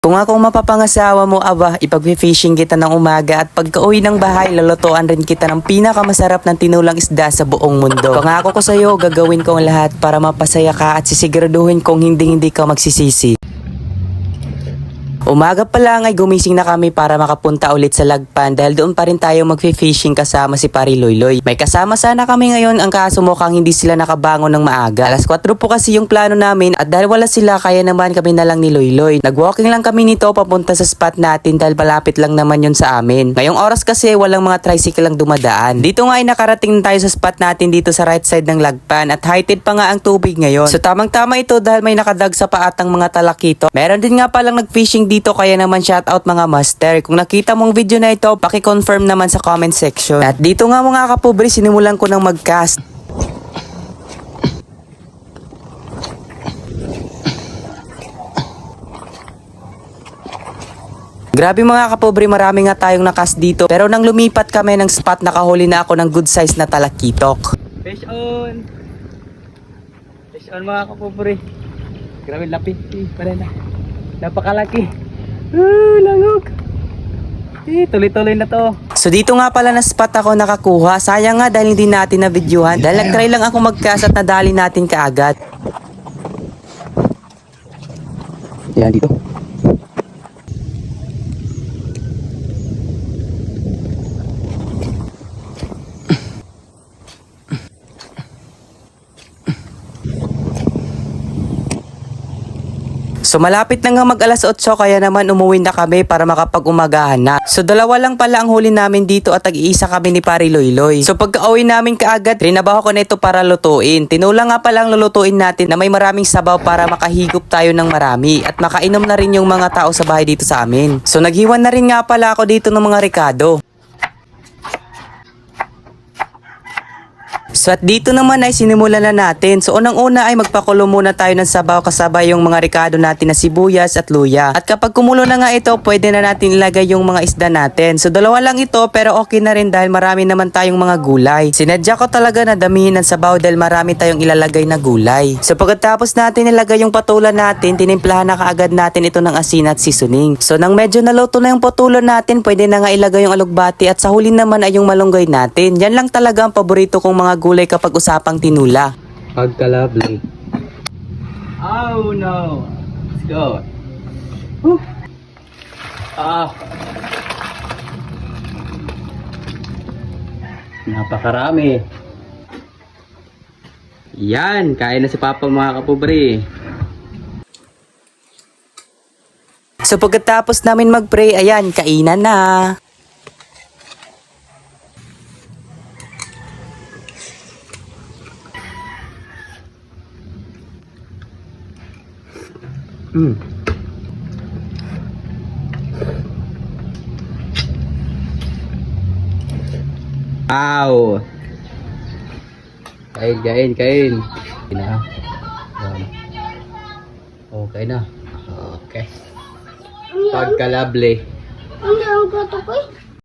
Kung akong mapapangasawa mo, aba, ipag-fishing kita ng umaga at pagka-uwi ng bahay, lulutuan rin kita ng pinakamasarap ng tinulang isda sa buong mundo. Pangako ko sa'yo, gagawin ko ang lahat para mapasaya ka at sisiguraduhin kong hindi-hindi ka magsisisi. Umaga pa lang ay gumising na kami para makapunta ulit sa Lagpan dahil doon pa rin tayo magfi-fishing kasama si Pari Loyloy. May kasama sana kami ngayon ang kaso mukhang hindi sila nakabangon ng maaga. Alas 4 po kasi yung plano namin at dahil wala sila kaya naman kami na lang ni Loyloy. Nagwalking lang kami nito papunta sa spot natin dahil malapit lang naman yun sa amin. Ngayong oras kasi walang mga tricycle lang dumadaan. Dito nga ay nakarating tayo sa spot natin dito sa right side ng Lagpan at heighted pa nga ang tubig ngayon. So tamang tama ito dahil may nakadag sa paatang mga talakito. Meron din nga palang nag-fishing dito kaya naman shout out mga master. Kung nakita mong video na ito, paki-confirm naman sa comment section. At dito nga mga kapobre, sinimulan ko ng mag-cast. Grabe mga kapobre, marami nga tayong nakas dito. Pero nang lumipat kami ng spot, nakahuli na ako ng good size na talakitok. Fish on! Fish on mga kapobre. Grabe lapit. Eh, pala na. Napakalaki. Ah, langog. Eh, tuloy-tuloy na to. So dito nga pala na spot ako nakakuha. Sayang nga dahil hindi natin na videohan. Dahil nag-try lang ako mag-cast at nadali natin kaagad. Yan dito. So malapit na nga mag alas 8 kaya naman umuwi na kami para makapag-umagahan na. So dalawa lang pala ang huli namin dito at tag-iisa kami ni Pari Loyloy. So pagka-uwi namin kaagad, rinabaho ko na ito para lutuin. Tinula nga pala ang lulutuin natin na may maraming sabaw para makahigop tayo ng marami at makainom na rin yung mga tao sa bahay dito sa amin. So naghiwan na rin nga pala ako dito ng mga Ricardo. So at dito naman ay sinimulan na natin. So unang-una ay magpakulo muna tayo ng sabaw kasabay yung mga ricado natin na sibuyas at luya. At kapag kumulo na nga ito, pwede na natin ilagay yung mga isda natin. So dalawa lang ito pero okay na rin dahil marami naman tayong mga gulay. Sinadya ko talaga na damihin ng sabaw dahil marami tayong ilalagay na gulay. So pagkatapos natin ilagay yung patulan natin, tinimplahan na kaagad natin ito ng asin at seasoning. So nang medyo naluto na yung patulan natin, pwede na nga ilagay yung alugbati at sa huli naman ay yung malunggay natin. Yan lang talaga ang paborito kong mga gulay kapag usapang tinula. Pagka-lovely. Oh no. Let's go. Ah. Napakarami. Yan, kain na si Papa mga kapobre. So pagkatapos namin mag-pray, ayan, kainan na. Mm. Ow! Kain, kain, kain. Kain na. Okay na. Okay. Pagka-lovely. Ang ang gato ko eh.